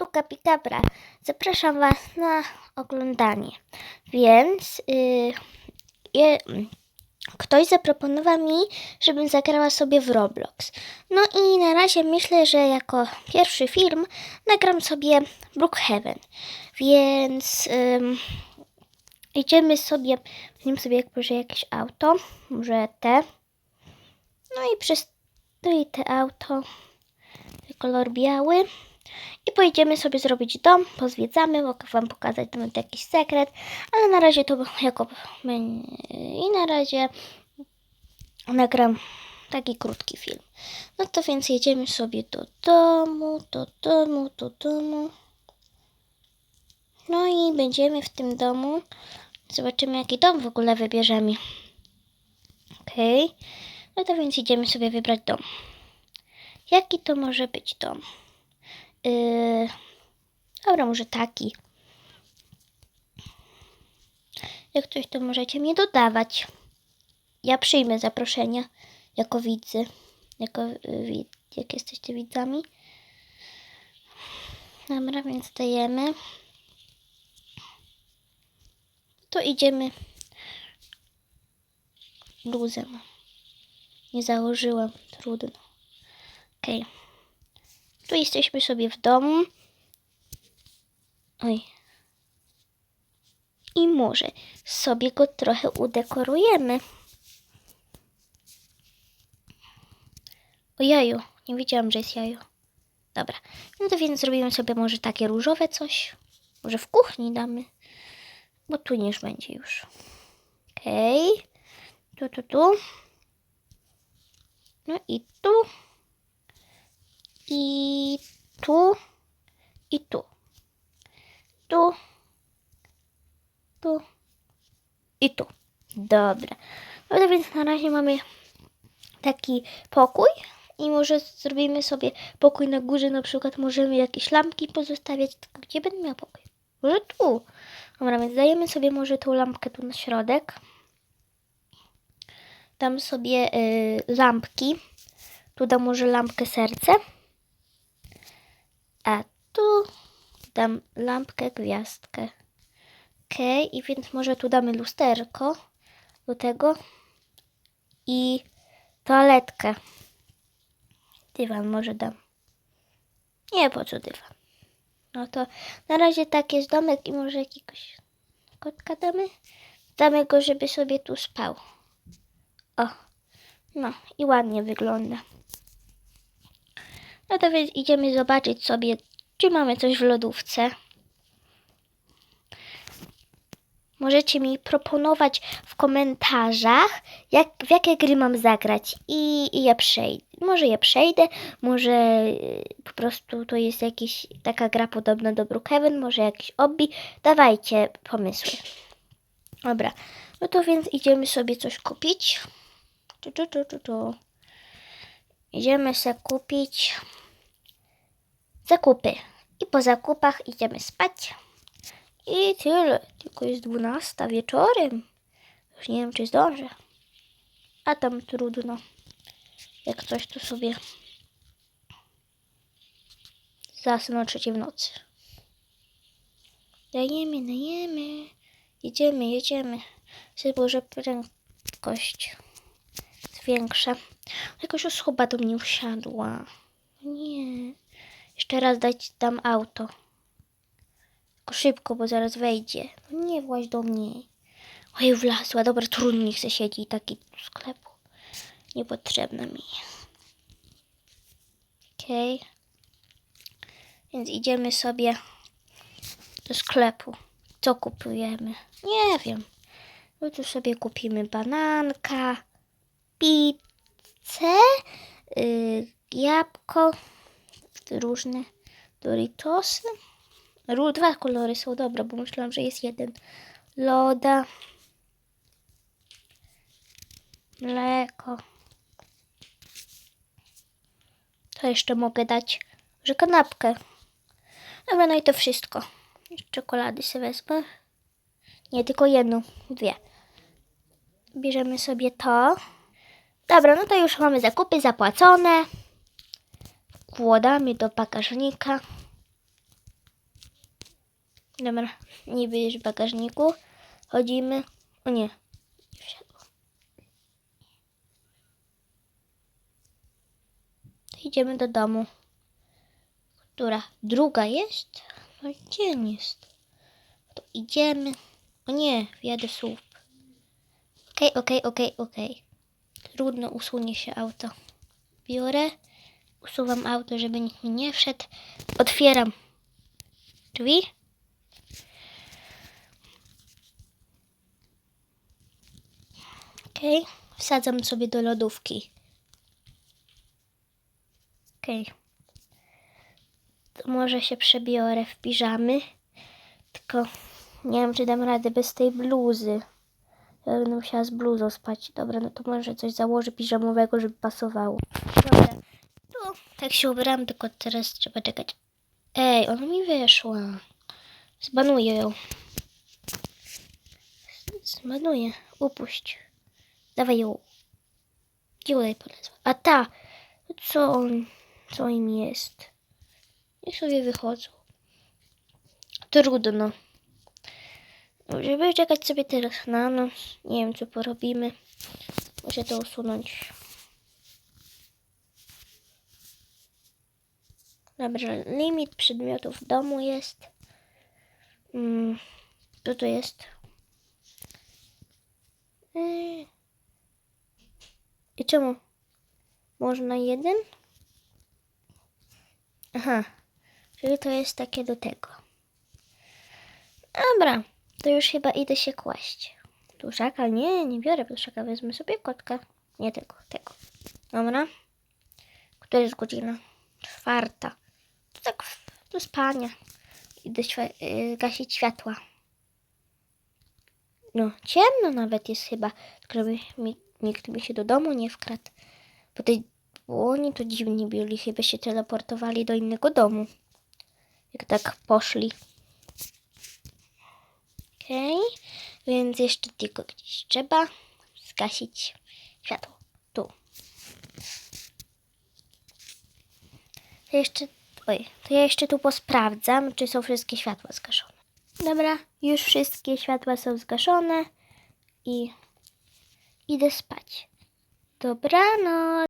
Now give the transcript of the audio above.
tu Kapikabra. Zapraszam Was na oglądanie. Więc yy, je, ktoś zaproponował mi, żebym zagrała sobie w Roblox. No i na razie myślę, że jako pierwszy film nagram sobie Brookhaven. Więc ym, idziemy sobie, weźmiemy sobie może jakieś auto, może te. No i przez no i te auto, kolor biały. I pojedziemy sobie zrobić dom, pozwiedzamy, mogę Wam pokazać tam jakiś sekret, ale na razie to jako i na razie nagram taki krótki film. No to więc jedziemy sobie do domu, do domu, do domu. No i będziemy w tym domu. Zobaczymy jaki dom w ogóle wybierzemy. Okej. No to więc idziemy sobie wybrać dom. Jaki to może być dom? Yy, dobra, może taki. Jak coś, to możecie mnie dodawać. Ja przyjmę zaproszenia jako widzy. Jako, y, wid, jak jesteście widzami. Dobra, więc dajemy. To idziemy luzem. Nie założyłam. Trudno. Okej. Okay. Tu jesteśmy sobie w domu. Oj. I może sobie go trochę udekorujemy. O jaju. Nie wiedziałam, że jest jajo. Dobra. No to więc zrobimy sobie może takie różowe coś. Może w kuchni damy. Bo tu niż będzie już. Okej. Okay. Tu, tu, tu. No i tu. I tu. I tu. Tu. Tu. I tu. Dobra. To więc na razie mamy taki pokój. I może zrobimy sobie pokój na górze, na przykład możemy jakieś lampki pozostawiać. Tylko gdzie będę miał pokój? Może tu. Dobra, więc dajemy sobie może tą lampkę tu na środek. Dam sobie y, lampki. Tu dam może lampkę serce. A tu dam lampkę gwiazdkę. Ok, i więc może tu damy lusterko do tego i toaletkę. Dywan może dam. Nie, po co dywan? No to na razie tak jest domek i może jakiegoś kotka damy. Damy go, żeby sobie tu spał. O, no i ładnie wygląda. No to więc idziemy zobaczyć sobie, czy mamy coś w lodówce. Możecie mi proponować w komentarzach, jak, w jakie gry mam zagrać i, i przejdę. Może ja przejdę, może y, po prostu to jest jakaś taka gra podobna do Brookhaven, może jakiś obbi. Dawajcie pomysły. Dobra, no to więc idziemy sobie coś kupić. Tu, tu, tu, tu, tu. Idziemy sobie kupić zakupy. I po zakupach idziemy spać. I tyle. Tylko jest 12 wieczorem. Już nie wiem, czy zdążę. A tam trudno. Jak coś, to sobie zasnę o trzeciej w nocy. Dajemy, dajemy. Jedziemy, jedziemy. Sobie może prędkość zwiększę. Jakoś osoba do mnie usiadła. Nie. Jeszcze raz dać tam auto. Tylko szybko, bo zaraz wejdzie. No nie właź do mnie. Oj, wlazła. Dobra, trudno nie chce siedzieć taki w sklepu. Niepotrzebna mi. Okej. Okay. Więc idziemy sobie do sklepu. Co kupujemy? Nie wiem. No tu sobie kupimy bananka, pizzę, yy, jabłko, różne Doritosy. Dwa kolory są dobre, bo myślałam, że jest jeden. Loda. Mleko. To jeszcze mogę dać, że kanapkę. Dobra, no i to wszystko. Czekolady sobie wezmę. Nie, tylko jedną, dwie. Bierzemy sobie to. Dobra, no to już mamy zakupy zapłacone wkładamy do bagażnika. Dobra, niby już w bagażniku. Chodzimy. O nie, nie idziemy do domu. Która? Druga jest? No gdzie jest? To idziemy. O nie, wjadę w słup. Okej, okej, okej, okej. Trudno usunie się auto. Biorę, usuwam auto, żeby nikt mi nie wszedł. Otwieram drzwi. Okej, wsadzam sobie do lodówki. Okej. To może się przebiorę w piżamy. Tylko nie wiem, czy dam radę bez tej bluzy. Ja będę musiała z bluzą spać. Dobra, no to może coś założę piżamowego, żeby pasowało. Dobra, tak się ubieram, tylko teraz trzeba czekać. Ej, ona mi wyszła. Zbanuję ją. Zbanuję. Upuść. Dawaj ją. Gdzie polezła? A ta! Co on, co im jest? Niech sobie wychodzą. Trudno. Żeby czekać sobie teraz na noc, nie wiem co porobimy. Muszę to usunąć. Dobra, limit przedmiotów w domu jest. Mm, co to jest? Yy. I czemu? Można jeden? Aha, czyli to jest takie do tego. Dobra, to już chyba idę się kłaść. Pluszaka? Nie, nie biorę pluszaka, wezmę sobie kotka. Nie tego, tego. Dobra. Która jest godzina? Czwarta. Tak do spania. Idę świ- yy, gasić światła. No, ciemno nawet jest chyba. Żeby mi, nikt mi się do domu nie wkradł. Bo, tej, bo oni to dziwnie byli. Chyba się teleportowali do innego domu. Jak tak poszli. Okej, więc jeszcze tylko gdzieś trzeba zgasić światło. Tu. Jeszcze, oj, to ja jeszcze tu posprawdzam, czy są wszystkie światła zgaszone. Dobra, już wszystkie światła są zgaszone i idę spać. Dobranoc.